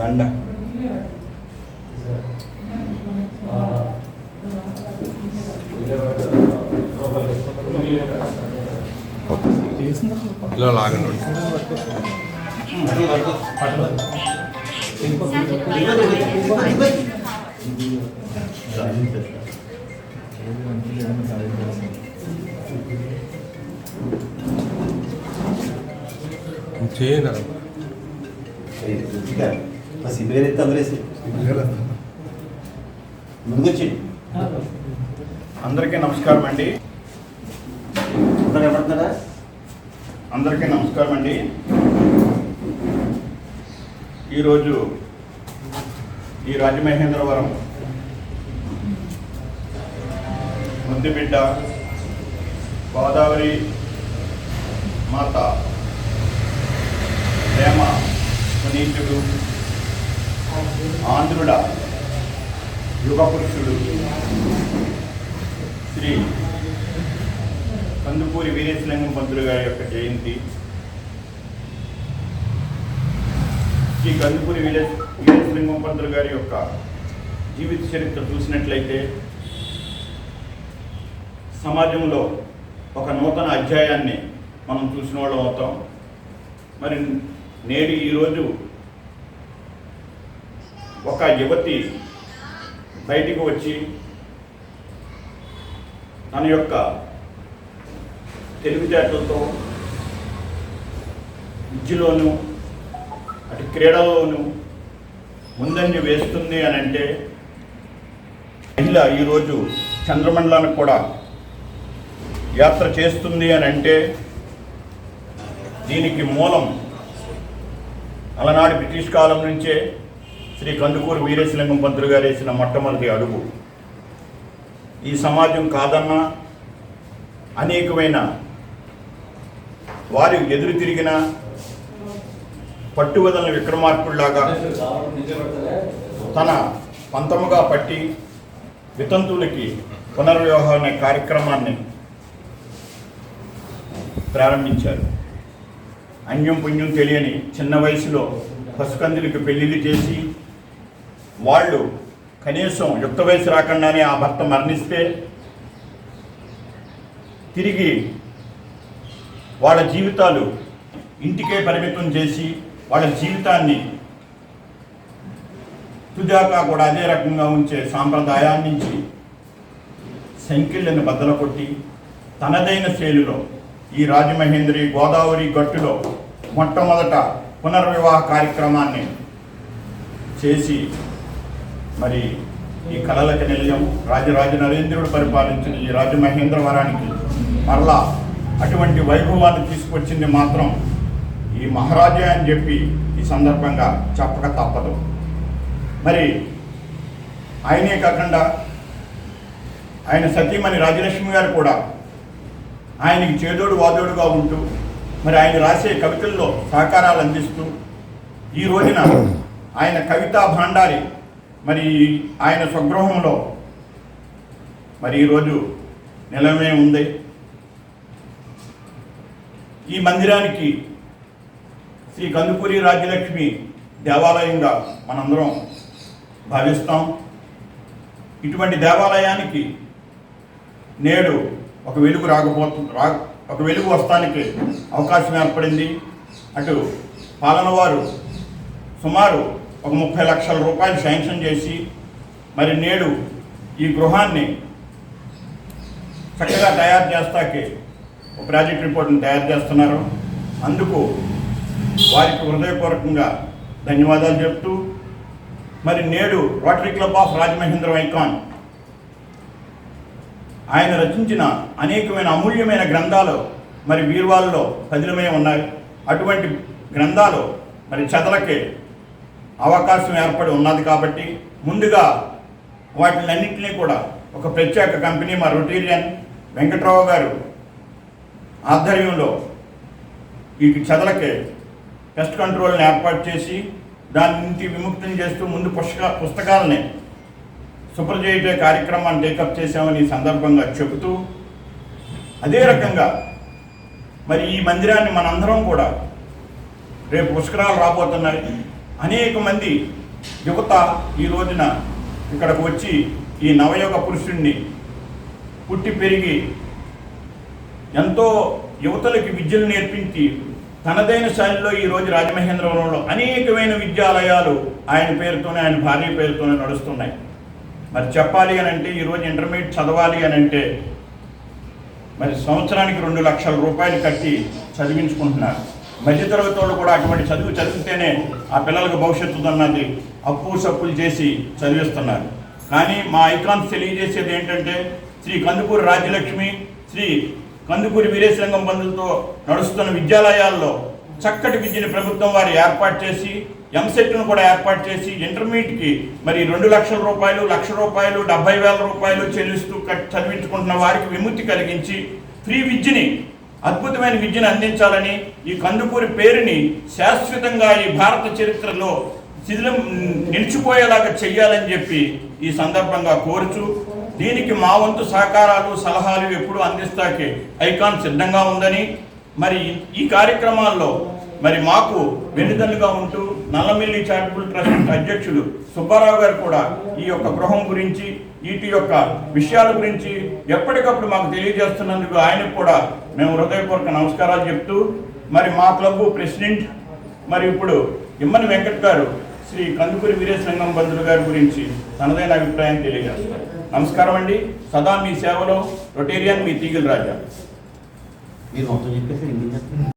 ദണ്ഡ. ചെയ്യുന്ന చేయనా సిబిఐ ఎత్తే అందరేసి ముందుకొచ్చి అందరికీ నమస్కారం అండి. అందరూ ఏమంటున్నారా అందరికీ నమస్కారం అండి. ఈరోజు ఈ రాజమహేంద్రవరం ముద్దుబిడ్డ గోదావరి మాత ప్రేమ పునీతుడు ఆంధ్రుడ యుగపురుషుడు శ్రీ కందుకూరి వీరేశలింగం పంతులు గారి యొక్క జయంతి. శ్రీ కందుకూరి వీరే వీరేశలింగం పంతులు గారి యొక్క జీవిత చరిత్ర చూసినట్లయితే సమాజంలో ఒక నూతన అధ్యాయాన్ని మనం చూసిన వాళ్ళం అవుతాం. మరి నేడు ఈరోజు ఒక యువతి బయటికి వచ్చి తన యొక్క తెలివితేటలతో విద్యలోనూ అటు క్రీడల్లోనూ ముందంజ వేస్తుంది అని అంటే మహిళ ఈరోజు చంద్రమండలానికి కూడా యాత్ర చేస్తుంది అని అంటే దీనికి మూలం అలనాడు బ్రిటిష్ కాలం నుంచే శ్రీ కందుకూరు వీరేశలింగం పంతులు గారు వేసిన మొట్టమొదటి అడుగు. ఈ సమాజం కాదన్నా అనేకమైన వారు ఎదురు తిరిగిన పట్టువదలని విక్రమార్కుల్లాగా తన పంతముగా పట్టి వితంతువులకి పునర్వివాహం అనే కార్యక్రమాన్ని ప్రారంభించారు. అన్యం పుణ్యం తెలియని చిన్న వయసులో పసుకందులకి పెళ్ళిళ్ళు చేసి వాళ్ళు కనీసం యుక్త వయసు రాకుండానే ఆ భర్త మరణిస్తే తిరిగి వాళ్ళ జీవితాలు ఇంటికే పరిమితం చేసి వాళ్ళ జీవితాన్ని తుదాకా కూడా అదే రకంగా ఉంచే సాంప్రదాయాన్ని నుంచి సంఖ్యలను బద్దల కొట్టి తనదైన శైలిలో ఈ రాజమహేంద్రి గోదావరి గట్టులో మొట్టమొదట పునర్వివాహ కార్యక్రమాన్ని చేసి మరి ఈ కళలకు నిలయం రాజరాజ నరేంద్రుడు పరిపాలించిన ఈ రాజమహేంద్రవరానికి మరలా అటువంటి వైభవాన్ని తీసుకొచ్చింది మాత్రం ఈ మహారాజా అని చెప్పి ఈ సందర్భంగా చెప్పక తప్పదు. మరి ఆయనే కాకుండా ఆయన సతీమణి రాజలక్ష్మి గారు కూడా ఆయనకి చేదోడు వాదోడుగా ఉంటూ మరి ఆయన రాసే కవితల్లో సహకారాలు అందిస్తూ ఈ రోజున ఆయన కవితా భాండారి మరి ఆయన స్వగృహంలో మరి ఈరోజు నిలమే ఉంది. ఈ మందిరానికి శ్రీ కందుకూరి రాజ్యలక్ష్మి దేవాలయంగా మనందరం భావిస్తాం. ఇటువంటి దేవాలయానికి నేడు ఒక వెలుగు రాకపోతు రా ఒక వెలుగు వస్తానికి అవకాశం ఏర్పడింది. అటు పాలనవారు సుమారు ఒక ముప్పై లక్షల రూపాయలు శాంక్షన్ చేసి మరి నేడు ఈ గృహాన్ని చక్కగా తయారు చేస్తాకి ఒక ప్రాజెక్ట్ రిపోర్ట్ని తయారు చేస్తున్నారు. అందుకు వారికి హృదయపూర్వకంగా ధన్యవాదాలు చెప్తూ మరి నేడు Rotary Club of Rajamahendra icon ఆయన రచించిన అనేకమైన అమూల్యమైన గ్రంథాలు మరి వీర్వాల్లో పదిలమై ఉన్నాయి. అటువంటి గ్రంథాలు మరి చదలకే అవకాశం ఏర్పడి ఉన్నది కాబట్టి ముందుగా వాటిలన్నింటినీ కూడా ఒక ప్రత్యేక కంపెనీ మా రొటీరియన్ వెంకట్రావు గారు ఆధ్వర్యంలో ఈ చెదలకి పెస్ట్ కంట్రోల్ని ఏర్పాటు చేసి దాని నుంచి విముక్తం చేస్తూ ముందు పుస్తక పుస్తకాలని సూపర్ కార్యక్రమాన్ని టేకప్ చేశామని ఈ సందర్భంగా చెబుతూ అదే రకంగా మరి ఈ మందిరాన్ని మనందరం కూడా రేపు పుష్కరాలు రాబోతున్నాయి. అనేక మంది యువత ఈ రోజున ఇక్కడకు వచ్చి ఈ నవయోగ పురుషుణ్ణి పుట్టి పెరిగి ఎంతో యువతలకి విద్యలు నేర్పించి తనదైన శైలిలో ఈరోజు రాజమహేంద్రవరంలో అనేకమైన విద్యాలయాలు ఆయన పేరుతోనే ఆయన భార్య పేరుతోనే నడుస్తున్నాయి. మరి చెప్పాలి అని అంటే ఈరోజు ఇంటర్మీడియట్ చదవాలి అని అంటే మరి సంవత్సరానికి రెండు లక్షల రూపాయలు కట్టి చదివించుకుంటున్నారు. మధ్యతరగతి వాళ్ళు కూడా అటువంటి చదువు చదివితేనే ఆ పిల్లలకు భవిష్యత్తు అన్నది అప్పు సప్పులు చేసి చదివిస్తున్నారు. కానీ మా ఐకాన్స్ తెలియజేసేది ఏంటంటే శ్రీ కందుకూరి రాజ్యలక్ష్మి శ్రీ కందుకూరి వీరేశలింగం బంధులతో నడుస్తున్న విద్యాలయాల్లో చక్కటి విద్యని ప్రభుత్వం వారు ఏర్పాటు చేసి ఎంసెట్ను కూడా ఏర్పాటు చేసి ఇంటర్మీడియట్కి మరి రెండు లక్షల రూపాయలు లక్ష రూపాయలు డెబ్బై వేల రూపాయలు చెల్లిస్తూ కట్- చదివించుకుంటున్న వారికి విముక్తి కలిగించి ఫ్రీ విద్యని అద్భుతమైన విద్యను అందించాలని ఈ కందుకూరి పేరుని శాశ్వతంగా ఈ భారత చరిత్రలో శిథిలం నిలిచిపోయేలాగా చెయ్యాలని చెప్పి ఈ సందర్భంగా కోరుచు దీనికి మా వంతు సహకారాలు సలహాలు ఎప్పుడూ అందిస్తాకే ఐకాన్ సిద్ధంగా ఉందని మరి ఈ కార్యక్రమాల్లో మరి మాకు వెన్నుదన్నుగా ఉంటూ నల్లమిల్లి చారిటబుల్ ట్రస్ట్ అధ్యక్షులు సుబ్బారావు గారు కూడా ఈ యొక్క గృహం గురించి వీటి యొక్క విషయాల గురించి ఎప్పటికప్పుడు మాకు తెలియజేస్తున్నందుకు ఆయనకు కూడా మేము హృదయపూర్వక నమస్కారాలు చెప్తూ మరి మా క్లబ్ ప్రెసిడెంట్ మరి ఇప్పుడు ఇమ్మని వెంకట్ గారు శ్రీ కందుకూరి వీరేశలింగం బంధువులు గారి గురించి తనదైన అభిప్రాయం తెలియజేస్తారు. నమస్కారం అండి. సదా మీ సేవలో రొటేరియన్ మీ తీగల రాజా. మీరు మొత్తం చెప్పేసి